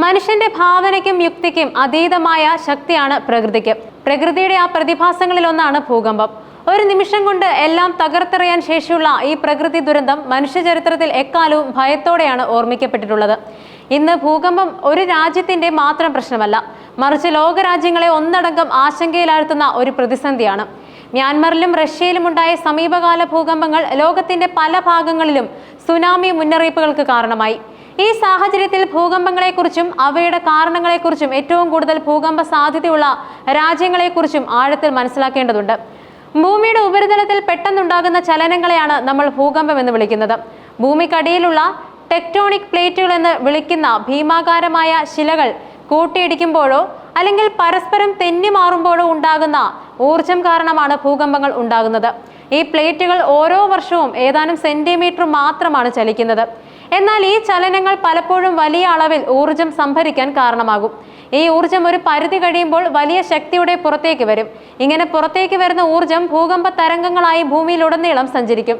മനുഷ്യന്റെ ഭാവനയ്ക്കും യുക്തിക്കും അതീതമായ ശക്തിയാണ് പ്രകൃതിക്ക്. പ്രകൃതിയുടെ ആ പ്രതിഭാസങ്ങളിൽ ഒന്നാണ് ഭൂകമ്പം. ഒരു നിമിഷം കൊണ്ട് എല്ലാം തകർത്തെറിയാൻ ശേഷിയുള്ള ഈ പ്രകൃതി ദുരന്തം മനുഷ്യചരിത്രത്തിൽ എക്കാലവും ഭയത്തോടെയാണ് ഓർമ്മിക്കപ്പെട്ടിട്ടുള്ളത്. ഇന്ന് ഭൂകമ്പം ഒരു രാജ്യത്തിന്റെ മാത്രം പ്രശ്നമല്ല മറിച്ച് ലോകരാജ്യങ്ങളെ ഒന്നടങ്കം ആശങ്കയിലാഴ്ത്തുന്ന ഒരു പ്രതിസന്ധിയാണ്. മ്യാൻമറിലും റഷ്യയിലും ഉണ്ടായ സമീപകാല ഭൂകമ്പങ്ങൾ ലോകത്തിന്റെ പല ഭാഗങ്ങളിലും സുനാമി മുന്നറിയിപ്പുകൾക്ക് കാരണമായി. ഈ സാഹചര്യത്തിൽ ഭൂകമ്പങ്ങളെക്കുറിച്ചും അവയുടെ കാരണങ്ങളെക്കുറിച്ചും ഏറ്റവും കൂടുതൽ ഭൂകമ്പ സാധ്യതയുള്ള രാജ്യങ്ങളെക്കുറിച്ചും ആഴത്തിൽ മനസ്സിലാക്കേണ്ടതുണ്ട്. ഭൂമിയുടെ ഉപരിതലത്തിൽ പെട്ടെന്നുണ്ടാകുന്ന ചലനങ്ങളെയാണ് നമ്മൾ ഭൂകമ്പം എന്ന് വിളിക്കുന്നത്. ഭൂമിക്കടിയിലുള്ള ടെക്ടോണിക് പ്ലേറ്റുകൾ എന്ന് വിളിക്കുന്ന ഭീമാകാരമായ ശിലകൾ കൂട്ടിയിടിക്കുമ്പോഴോ അല്ലെങ്കിൽ പരസ്പരം തെന്നി മാറുമ്പോഴോ ഉണ്ടാകുന്ന ഊർജം കാരണമാണ് ഭൂകമ്പങ്ങൾ ഉണ്ടാകുന്നത്. ഈ പ്ലേറ്റുകൾ ഓരോ വർഷവും ഏതാനും സെന്റിമീറ്റർ മാത്രമാണ് ചലിക്കുന്നത്. എന്നാൽ ഈ ചലനങ്ങൾ പലപ്പോഴും വലിയ അളവിൽ ഊർജം സംഭരിക്കാൻ കാരണമാകും. ഈ ഊർജം ഒരു പരിധി കഴിയുമ്പോൾ വലിയ ശക്തിയുടെ പുറത്തേക്ക് വരും. ഇങ്ങനെ പുറത്തേക്ക് വരുന്ന ഊർജം ഭൂകമ്പ തരംഗങ്ങളായി ഭൂമിയിലുടനീളം സഞ്ചരിക്കും.